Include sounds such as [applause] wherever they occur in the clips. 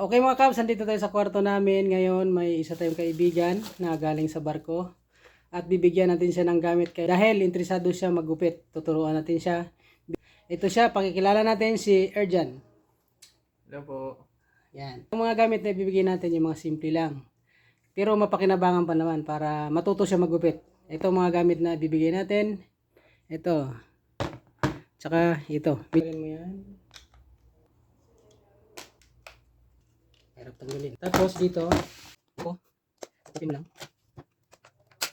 Okay mga kabs, nandito tayo sa kwarto namin. Ngayon may isa tayong kaibigan na galing sa barko. At bibigyan natin siya ng gamit kay dahil interesado siya magupit. Tuturuan natin siya. Ito siya, pakikilala natin si Erjan. Hello po. Yan. Ang mga gamit na ibibigay natin yung mga simple lang. Pero mapakinabangan pa naman para matuto siya magupit. Ito mga gamit na ibibigay natin. Ito. Tsaka ito. Bilhin mo yan. Hirap tanggalin. Tapos dito. Ako. Pin lang.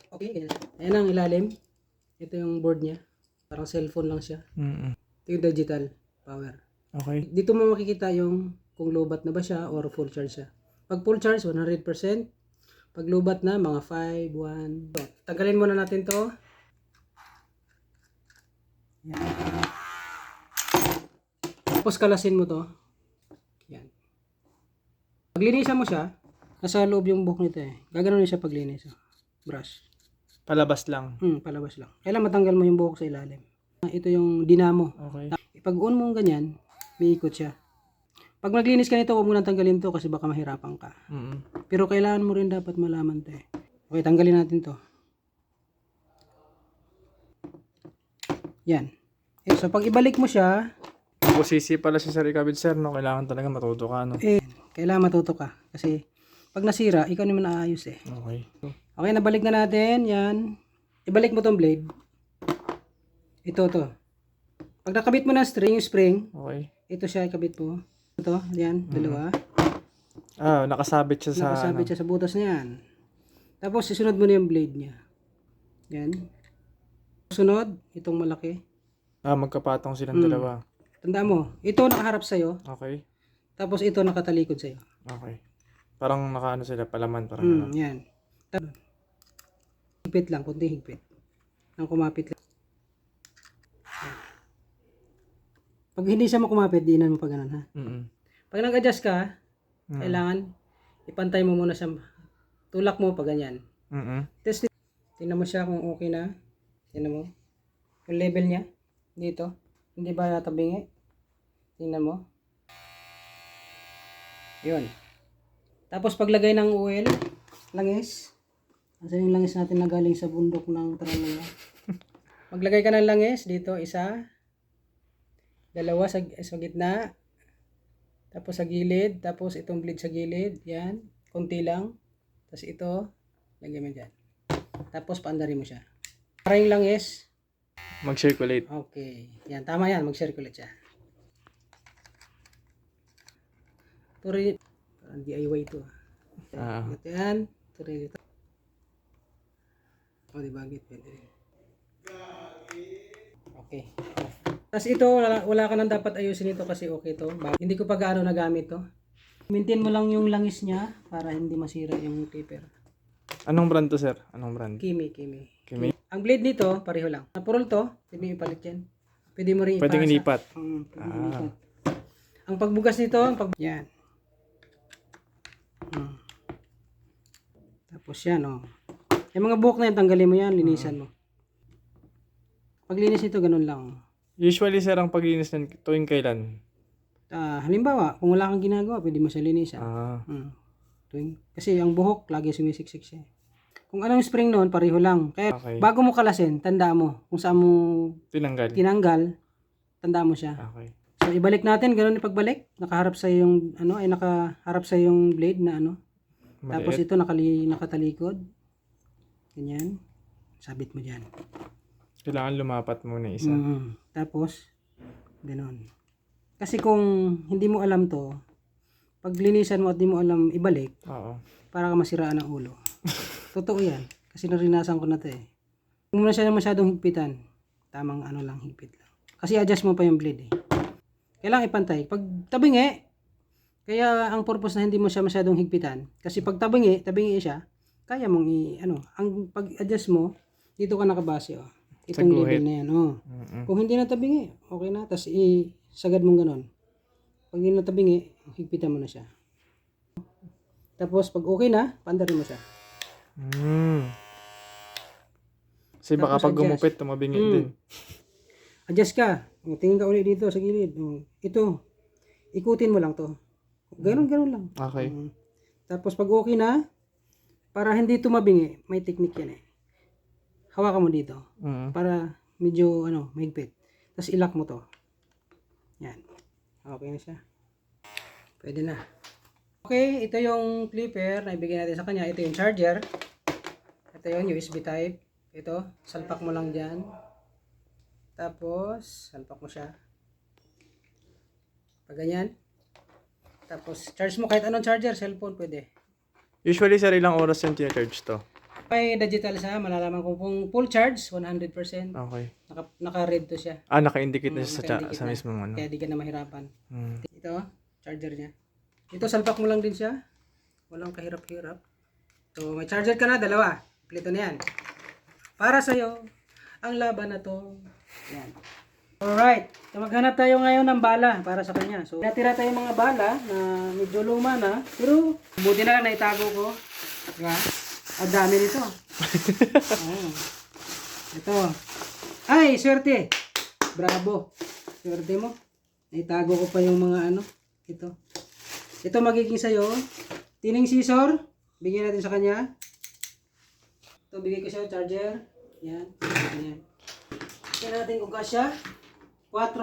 Okay, ganyan. Ayan ang ilalim. Ito yung board niya. Parang cellphone lang siya. Mm Ito yung digital power. Okay. Dito mo makikita yung kung lobat na ba siya or full charge siya. Pag full charge, 100%. Pag lobat na, mga 5, 1. So, tagalin muna natin to. Yan. Tapos kalasin mo to. Paglinisan mo siya, nasa loob yung buhok nito eh. Gaganon siya paglinis. Oh. Brush. Palabas lang. Hmm, palabas lang. Kailan matanggal mo yung buhok sa ilalim. Ito yung dinamo. Okay. Pag on mo ganyan, may ikot siya. Pag maglinis ka nito, huwag mo nang tanggalin to kasi baka mahirapan ka. Mm Pero kailangan mo rin dapat malaman to eh. Okay, tanggalin natin to. Yan. Eh, so pag ibalik mo siya, Pusisi pala si Sir Ikabid Sir, no? Kailangan talaga matuto ka, no? eh, kailangan matuto ka. Kasi pag nasira, ikaw naman aayos eh. Okay. Okay, nabalik na natin. Yan. Ibalik mo tong blade. Ito, to. Pag nakabit mo na string, yung spring, Okay. ito siya ikabit mo. Ito, yan, dalawa. Ah, nakasabit siya sa, Nakasabit ano? siya sa butas na yan. Tapos, isunod mo na yung blade niya. Yan. Sunod, itong malaki. Ah, magkapatong silang Mm. dalawa. Tanda mo, ito nakaharap sa'yo, Okay. Tapos ito nakatalikod sa'yo. Okay. Parang nakaano sila, palaman, parang Hmm, ano. yan. Tapos, higpit lang, kunti higpit. Nang kumapit lang. Pag hindi siya makumapit, diinan mo pa ganun ha. Mm Pag nag-adjust ka, Mm. kailangan ipantay mo muna siya. Tulak mo pa ganyan. Mm Test. Tingnan mo siya kung okay na. Tingnan mo. Yung level niya. Dito. Hindi ba natabingi? Tingnan mo. Yun. Tapos paglagay ng oil, langis. Asan yung langis natin na galing sa bundok ng Tarananga? [laughs] Maglagay ka ng langis dito, isa. Dalawa sa, sa gitna. Tapos sa gilid. Tapos itong blade sa gilid. Yan. Konti lang. Tapos ito, lagyan mo dyan. Tapos paandarin mo siya. Para yung langis, Mag-circulate. okay. Yan, tama yan. Mag-circulate siya. Ito rin, parang DIY ito. Ah. Ito yan. Ito rin ito. O, di ba? Git, pwede rin. Okay. Tapos ito, wala, wala ka nang dapat ayusin ito kasi okay to. Hindi ko pa gaano nagamit to. Maintain mo lang yung langis niya para hindi masira yung paper. Anong brand to, Sir? Anong brand? Kimi, Kimi. Kimi? Ang blade nito, pareho lang. Napurol to, pwede mo ipalit yan. Pwede mo rin ipasa. ilipat. Mm, pwede Ah. ilipat. Ang pagbugas nito, ang pag... Yan. Tapos yan, oh. Yung mga buhok na yan, tanggalin mo yan, linisan mo. Paglinis nito, ganun lang. Usually, Sir, ang paglinis ng tuwing kailan? Ah, halimbawa, kung wala kang ginagawa, pwede mo siya linisan. Ah, Mm. Tuwing, kasi ang buhok, lagi sumisiksik siya. Kung anong spring noon, pareho lang. Kaya okay. bago mo kalasin, tanda mo kung saan mo Tinanggal. tinanggal, tanda mo siya. Okay. So ibalik natin, ganun yung pagbalik. Nakaharap sa yung ano, ay nakaharap sa yung blade na ano. Tapos Maliit. ito nakali, nakatalikod. Ganyan. Sabit mo diyan. Kailangan lumapat muna isa. Mm. Tapos ganun. Kasi kung hindi mo alam to, pag linisan mo at di mo alam ibalik, Oo. para ka masiraan ng ulo. [laughs] Totoo yan. Kasi narinasan ko na to eh. Huwag mo na siya masyadong higpitan. Tamang ano lang, higpit lang. Kasi adjust mo pa yung blade eh. Kailangan ipantay. Pag tabingi, kaya ang purpose na hindi mo siya masyadong higpitan. Kasi pag tabingi, tabingi siya, kaya mong i, ano, ang pag-adjust mo, dito ka nakabase oh. Itong level na yan, oh. Mm-mm. Kung hindi na tabingi, okay na. Tapos i-sagad mong ganon. Pag hindi na tabingi, higpitan mo na siya. Tapos pag okay na, pandarin mo siya. Mm. Kasi baka Tapos pag adjust. gumupit, tumabingi Mm. din. Adjust ka. Tingin ka ulit dito sa gilid. Oh, Ito. Ikutin mo lang to. Ganun, ganun lang. Okay. Mm. Tapos pag okay na, para hindi tumabingi, may technique yan eh. Hawakan mo dito. Mm. Para medyo, ano, mahigpit. Tapos ilak mo to. Yan. Okay na siya. Pwede na. Okay, ito yung clipper na ibigay natin sa kanya. Ito yung charger. Ito yung USB type. Ito, salpak mo lang dyan. Tapos, salpak mo siya. Pag ganyan. Tapos, charge mo kahit anong charger, cellphone, pwede. Usually, sir, ilang oras yung charge to? May digital siya, malalaman ko kung full charge, 100%. Okay. Naka, naka-red to siya. Ah, naka-indicate na Mm, siya sa, naka-indicate sa na. mismong ano. Kaya di ka na mahirapan. Mm. Ito, charger niya. Ito, salpak mo lang din siya. Walang kahirap-hirap. So, may charger ka na, dalawa. Plito na yan. Para sa'yo, ang laban na to. Yan. Alright. So, maghanap tayo ngayon ng bala para sa kanya. So, natira tayong mga bala na medyo luma na. Pero, buti na lang naitago ko. Diba? Ang dami nito. [laughs] Oo. Ito. Ay, swerte. Bravo. Swerte mo. Naitago ko pa yung mga ano. Ito. Ito magiging sa'yo. Tining scissor. Bigyan natin sa kanya. Ito, bigay ko siya charger. Yan. Yan. Tignan natin kung kasya. 4.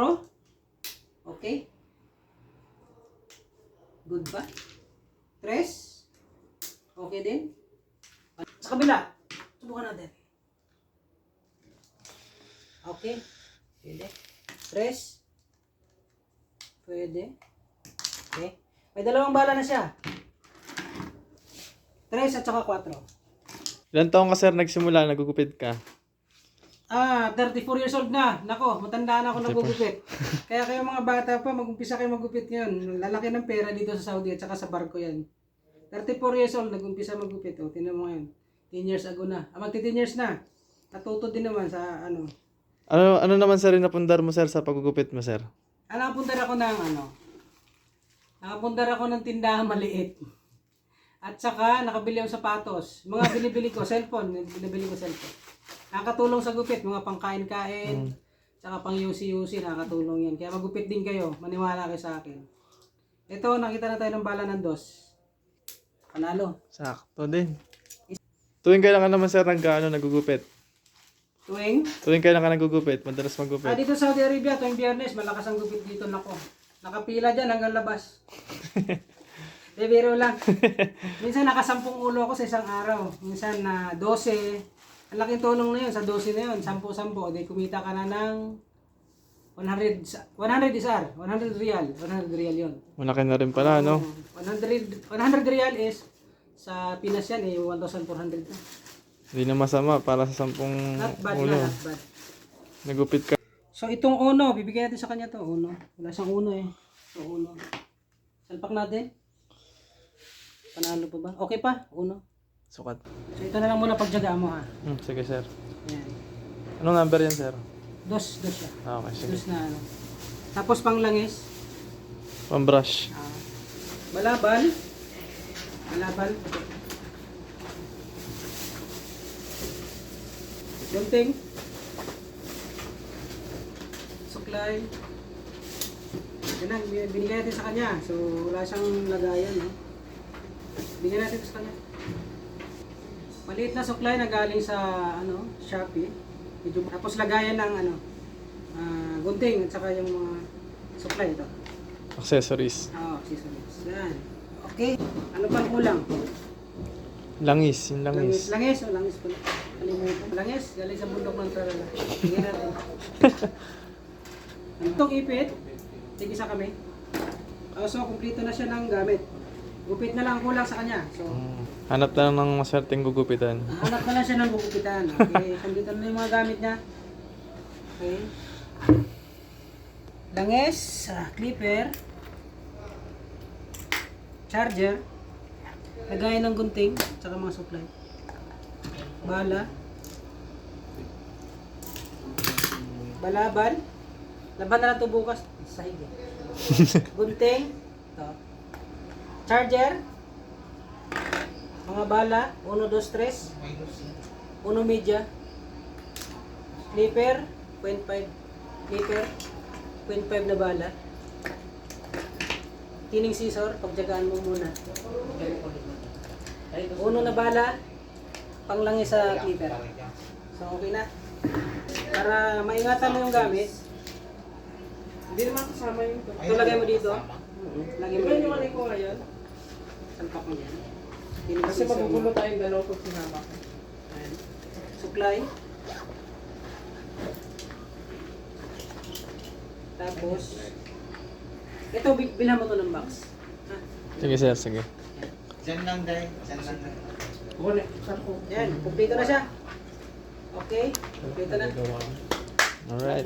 Okay. Good ba? 3. Okay din. Sa kabila. Subukan natin. Okay. Pwede. 3. Pwede. Okay. May dalawang bala na siya. 3 at saka 4. Ilan taong ka, sir, nagsimula, nagugupit ka? Ah, 34 years old na. Nako, matanda na ako nagugupit. [laughs] Kaya kayo mga bata pa, mag-umpisa kayo magupit ngayon. Lalaki ng pera dito sa Saudi at saka sa barko yan. 34 years old, nag-umpisa magupit. O, tinan mo ngayon. 10 years ago na. Ah, magti 10 years na. Natuto din naman sa ano. Ano ano naman, sir, napundar mo, sir, sa pagugupit mo, sir? Ah, nakapundar ako ng ano. Nakapundar ako ng tindahan maliit. At saka nakabili ako sapatos. Mga binibili ko, cellphone. Binibili ko cellphone. Nakakatulong sa gupit, mga pangkain-kain. Tsaka pang UC-UC, nakakatulong yan. Kaya magupit din kayo. Maniwala kayo sa akin. Ito, nakita na tayo ng bala ng dos. Panalo. Sakto din. Tuwing kailan ka naman, sir, nag, ano, nagugupit? Tuwing. Tuwing kailan ka nagugupit? Madalas Ah, magupit? dito sa Saudi Arabia, tuwing biyernes, malakas ang gupit dito. Nako. Nakapila dyan hanggang labas. [laughs] De, biro lang. Minsan nakasampung ulo ako sa isang araw. Minsan na 12. Ang laking tulong na yun sa 12 na yun. 10-10. Di kumita ka na ng 100, sa- 100 isar. 100 real. 100 real yun. Malaki na rin pala, no? 100, 100 real is sa Pinas yan eh, 1,400 na. Hindi na masama para sa sampung Not bad ulo. na, not bad. Nagupit ka. So itong uno, bibigyan natin sa kanya to uno. Wala siyang uno eh. So uno. Salpak natin. Panalo pa ba? Okay pa? Uno. Sukat. So ito na lang muna pagtyagaan mo ha. Hmm, sige, sir. Yan. Anong number yan, sir? Dos, dos siya. Ah, okay, sige. Dos na ano. Tapos pang langis. Pambrush. ah, balabal. Balabal. Gunting. Suklay. Yan na, bin- binigay natin sa kanya. So, wala siyang lagayan. No? Binigay natin ito sa kanya. Maliit na suklay na galing sa ano, Shopee. Medyo, tapos lagayan ng ano, ah, gunting at saka yung mga suklay ito. Accessories. Oo, accessories. Yan. Okay. Ano pang kulang? Langis, yung Langis. langis. Langis o langis pala. Kalimutan. Langis, galing sa bundok ng Tarala. Tingnan [laughs] natin. Itong ipit, sige sa kami. Oh, so, kumpleto na siya ng gamit. Gupit na lang ang kulang sa kanya. So, Hmm. Hanap na lang ng maswerteng gugupitan. [laughs] hanap na lang siya ng gugupitan. Okay, [laughs] kumpleto na yung mga gamit niya. Okay. Langis, ah, clipper, charger, lagayan ng gunting, tsaka mga supply. Bala. Balabal. Laban na lang ito bukas. Sahig eh. [laughs] Gunting. Ito. Charger. Mga bala. 1, 2, 3. Uno media. Clipper. 0.5. Clipper. 0.5 na bala. kining scissor, pagjagaan mo muna. Uno na bala, panglangis sa clipper. So okay na. Para maingatan mo yung gamit, Hindi naman kasama yung ito. ito lagay mo dito. Lagay mo dito. Ko ngayon. Salpak mo yan. Kasi magugulo tayong dalawa pag sinama ko. Ayan. Supply. Tapos, ito, bi- bilhan mo to ng box. Ha? Sige sir, sige. Diyan lang, Day. Diyan lang. Saan ko? Yan, kumpleto na siya. Okay, kumpleto na. Alright.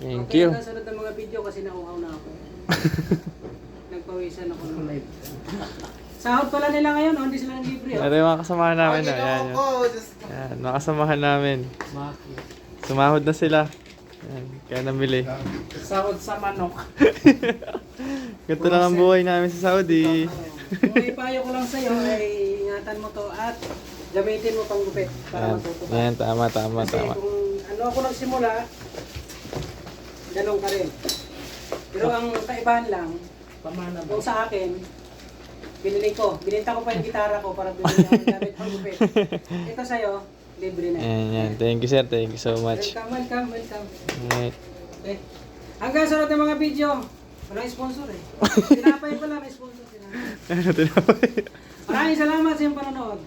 Thank okay, you. hanggang sunod ng mga video kasi nauhaw na ako. [laughs] Nagpawisan ako ng live. Sahod pala nila ngayon, oh, hindi sila libre. Oh. Ito yung mga kasamahan namin. Oh. Yan, ikaw yan. ko, Diyos ko. Yan, mga kasamahan namin. Bakit? Sumahod na sila. Yan, kaya namili. Sahod sa manok. [laughs] Ganito lang ang buhay namin sa Saudi. Kung may payo ko lang sa'yo, ay ingatan mo to at gamitin mo pang gupit para Yan, matuto ka. yan tama, tama, Kasi tama. kung ano ako nagsimula, ganun ka rin. Pero ang kaibahan lang, Pamana ba? kung sa akin, binili ko, bininta ko pa yung gitara ko para bumili ako ng gamit pang gupit. [laughs] Ito sa'yo, libre na. Yan, yan. Thank you sir, thank you so much. Welcome, welcome, welcome. Alright. Okay. Hanggang sa ng mga video, walang sponsor eh. [laughs] Tinapay ko lang, may sponsor. Tinapay. Ano [laughs] tinapay? Maraming salamat sa iyong panonood.